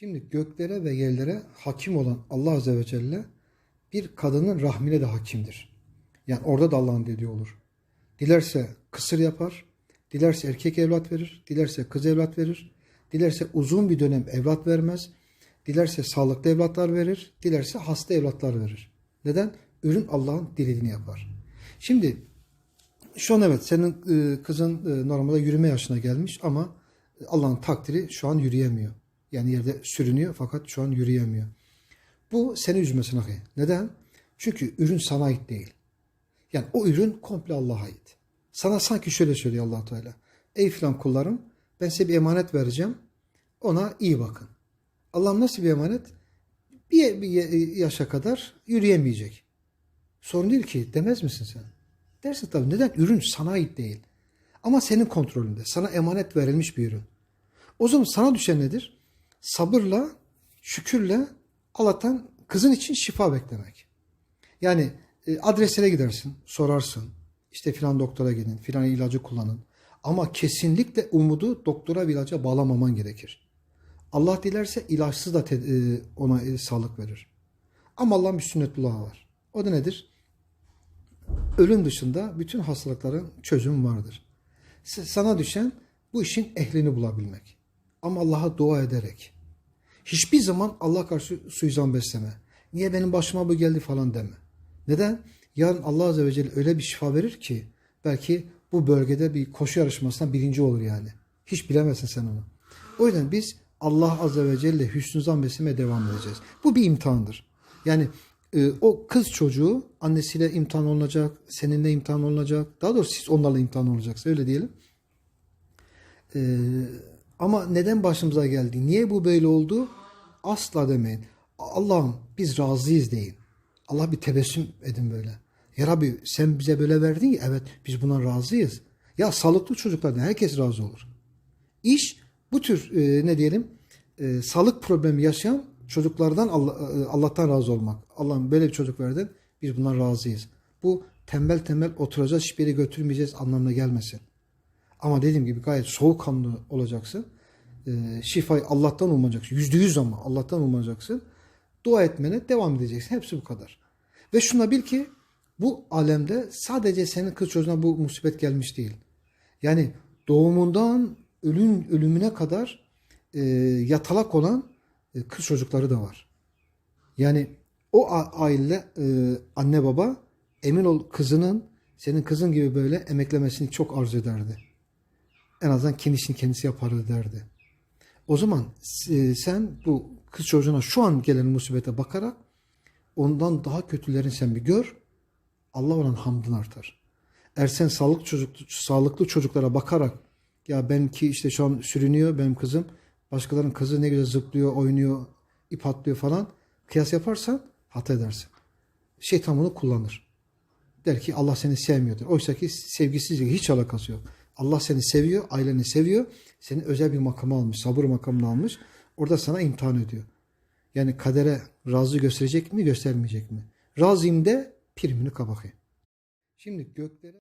Şimdi göklere ve yerlere hakim olan Allah Azze ve Celle bir kadının rahmine de hakimdir. Yani orada da Allah'ın dediği olur. Dilerse kısır yapar, dilerse erkek evlat verir, dilerse kız evlat verir, dilerse uzun bir dönem evlat vermez, dilerse sağlıklı evlatlar verir, dilerse hasta evlatlar verir. Neden? Ürün Allah'ın dilediğini yapar. Şimdi şu an evet senin e, kızın e, normalde yürüme yaşına gelmiş ama Allah'ın takdiri şu an yürüyemiyor. Yani yerde sürünüyor fakat şu an yürüyemiyor. Bu seni üzmesin ahi. Neden? Çünkü ürün sana ait değil. Yani o ürün komple Allah'a ait. Sana sanki şöyle söylüyor allah Teala. Ey filan kullarım ben size bir emanet vereceğim. Ona iyi bakın. Allah'ım nasıl bir emanet? Bir, bir yaşa kadar yürüyemeyecek. Sorun değil ki demez misin sen? Dersin tabii. Neden? Ürün sana ait değil. Ama senin kontrolünde. Sana emanet verilmiş bir ürün. O zaman sana düşen nedir? Sabırla, şükürle Allah'tan kızın için şifa beklemek. Yani e, adreslere gidersin, sorarsın. İşte filan doktora gidin, filan ilacı kullanın. Ama kesinlikle umudu doktora bir ilaca bağlamaman gerekir. Allah dilerse ilaçsız da e, ona e, sağlık verir. Ama Allah'ın bir sünnetullahı var. O da nedir? Ölüm dışında bütün hastalıkların çözümü vardır. Sana düşen bu işin ehlini bulabilmek. Ama Allah'a dua ederek. Hiçbir zaman Allah karşı suizan besleme. Niye benim başıma bu geldi falan deme. Neden? Yarın Allah Azze ve Celle öyle bir şifa verir ki belki bu bölgede bir koşu yarışmasından birinci olur yani. Hiç bilemezsin sen onu. O yüzden biz Allah Azze ve Celle hüsnü zan beslemeye devam edeceğiz. Bu bir imtihandır. Yani e, o kız çocuğu annesiyle imtihan olacak, seninle imtihan olacak. Daha doğrusu siz onlarla imtihan olacaksınız öyle diyelim. E, ama neden başımıza geldi? Niye bu böyle oldu? Asla demeyin. Allah'ım biz razıyız deyin. Allah bir tebessüm edin böyle. Ya Rabbi sen bize böyle verdin ya evet biz buna razıyız. Ya sağlıklı çocuklardan herkes razı olur. İş bu tür e, ne diyelim e, sağlık problemi yaşayan çocuklardan Allah, e, Allah'tan razı olmak. Allah'ım böyle bir çocuk verdin biz buna razıyız. Bu tembel tembel oturacağız hiçbir yere götürmeyeceğiz anlamına gelmesin. Ama dediğim gibi gayet soğukkanlı olacaksın. E, şifayı Allah'tan umacaksın. Yüzde yüz ama Allah'tan umacaksın. Dua etmene devam edeceksin. Hepsi bu kadar. Ve şuna bil ki bu alemde sadece senin kız çocuğuna bu musibet gelmiş değil. Yani doğumundan ölüm ölümüne kadar e, yatalak olan e, kız çocukları da var. Yani o aile e, anne baba emin ol kızının senin kızın gibi böyle emeklemesini çok arzu ederdi. En azından kendisini kendisi yapardı derdi. O zaman e, sen bu kız çocuğuna şu an gelen musibete bakarak ondan daha kötülerini sen bir gör. Allah olan hamdın artar. Eğer sen sağlıklı, çocuk, sağlıklı çocuklara bakarak ya benimki işte şu an sürünüyor benim kızım. Başkalarının kızı ne güzel zıplıyor, oynuyor, ip atlıyor falan. Kıyas yaparsan hata edersin. Şeytan bunu kullanır. Der ki Allah seni sevmiyordur. Oysa ki sevgisizlikle hiç alakası yok. Allah seni seviyor, aileni seviyor. Seni özel bir makama almış, sabır makamına almış. Orada sana imtihan ediyor. Yani kadere razı gösterecek mi, göstermeyecek mi? Razıyım de primini kabakayım. Şimdi göklere